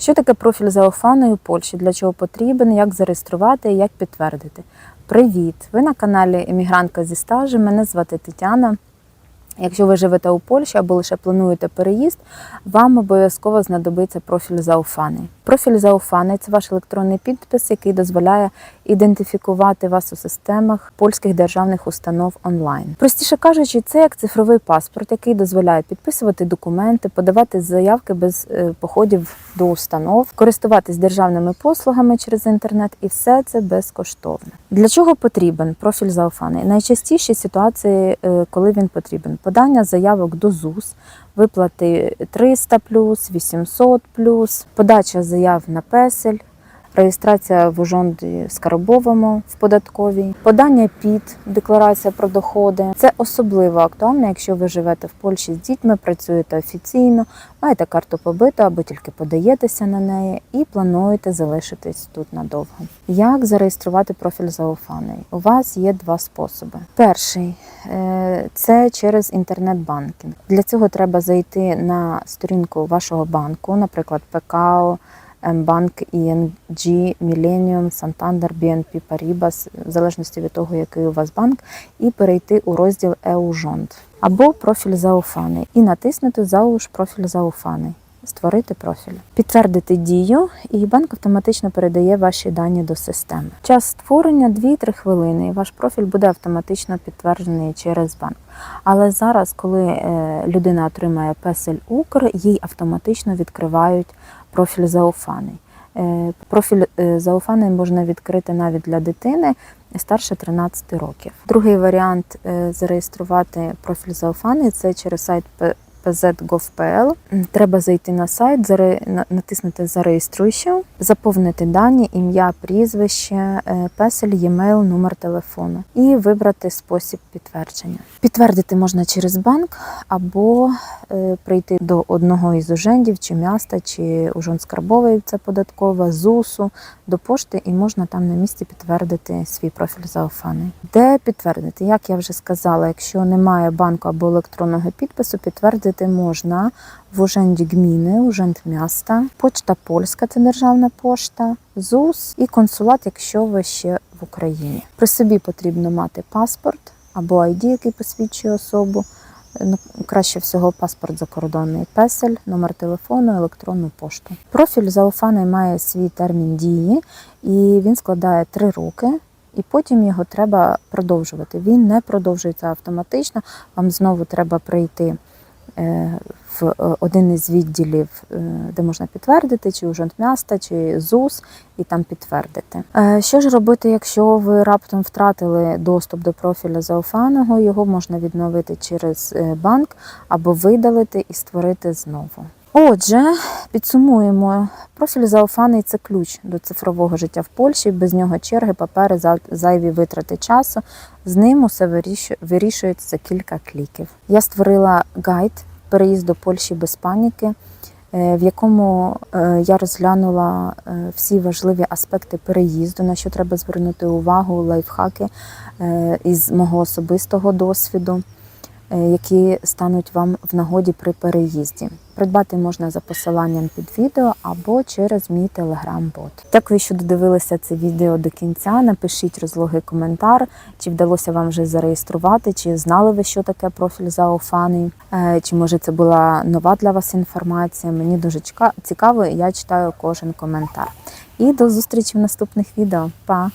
Що таке профіль за Офаною Польщі? Для чого потрібен, як зареєструвати, і як підтвердити? Привіт! Ви на каналі Емігрантка зі стажем. Мене звати Тетяна. Якщо ви живете у Польщі або лише плануєте переїзд, вам обов'язково знадобиться профіль Зауфани. Профіль Зауфани це ваш електронний підпис, який дозволяє ідентифікувати вас у системах польських державних установ онлайн. Простіше кажучи, це як цифровий паспорт, який дозволяє підписувати документи, подавати заявки без е, походів до установ, користуватись державними послугами через інтернет, і все це безкоштовно. Для чого потрібен профіль Зауфани? Найчастіші ситуації, е, коли він потрібен: подання заявок до ЗУС, виплати 300 800 подача заяв на песель. Реєстрація в Ужонді Скарбовому в податковій, подання ПІД, декларація про доходи. Це особливо актуально, якщо ви живете в Польщі з дітьми, працюєте офіційно, маєте карту побиту або тільки подаєтеся на неї і плануєте залишитись тут надовго. Як зареєструвати профіль за Офаною? У вас є два способи. Перший е, це через інтернет-банкінг. Для цього треба зайти на сторінку вашого банку, наприклад, ПКО. Мбанк, ING, Millennium, Santander, BNP Paribas, в залежності від того, який у вас банк, і перейти у розділ «Еужонт» або профіль Зауфани і натиснути «Зауш профіль Зауфани». Створити профіль, підтвердити дію, і банк автоматично передає ваші дані до системи. Час створення 2-3 хвилини, і ваш профіль буде автоматично підтверджений через банк. Але зараз, коли е, людина отримає песель Укр, їй автоматично відкривають профіль Зауфани. Е, Профіль зауфаний можна відкрити навіть для дитини старше 13 років. Другий варіант е, зареєструвати профіль зауфаний це через сайт pz.gov.pl. Треба зайти на сайт, натиснути Зареєструйся, заповнити дані, ім'я, прізвище, е, песель, e-mail, номер телефону і вибрати спосіб підтвердження. Підтвердити можна через банк або е, прийти до одного із ужендів, чи міста, чи ужон скарбовий, це податкова, ЗУСу, до пошти, і можна там на місці підтвердити свій профіль Заофани. Де підтвердити? Як я вже сказала, якщо немає банку або електронного підпису, підтвердити можна в уженді гміни, уженд міста, почта польська це державна пошта, ЗУС і консулат, якщо ви ще в Україні. При собі потрібно мати паспорт або ID, який посвідчує особу. Ну, краще всього паспорт закордонний, песель, номер телефону, електронну пошту. Профіль Зауфани має свій термін дії, і він складає три роки. І потім його треба продовжувати. Він не продовжується автоматично. Вам знову треба прийти в е, один із відділів, е, де можна підтвердити, чи ужонт міста, чи ЗУС, і там підтвердити. Е, Що ж робити, якщо ви раптом втратили доступ до профіля Зауфаного? Його можна відновити через е, банк або видалити і створити знову. Отже, підсумуємо, профіль Зауфаний це ключ до цифрового життя в Польщі. Без нього черги, папери, за- зайві витрати часу. З ним усе вирішу- вирішується за кілька кліків. Я створила гайд переїзд до Польщі без паніки, е, в якому е, я розглянула е, всі важливі аспекти переїзду, на що треба звернути увагу, лайфхаки із мого особистого досвіду які стануть вам в нагоді при переїзді. Придбати можна за посиланням під відео або через мій телеграм-бот. Дякую, що додивилися це відео до кінця. Напишіть розлогий коментар, чи вдалося вам вже зареєструвати, чи знали ви, що таке профіль Зауфани, Е, чи може це була нова для вас інформація. Мені дуже цікаво, я читаю кожен коментар. І до зустрічі в наступних відео. Па!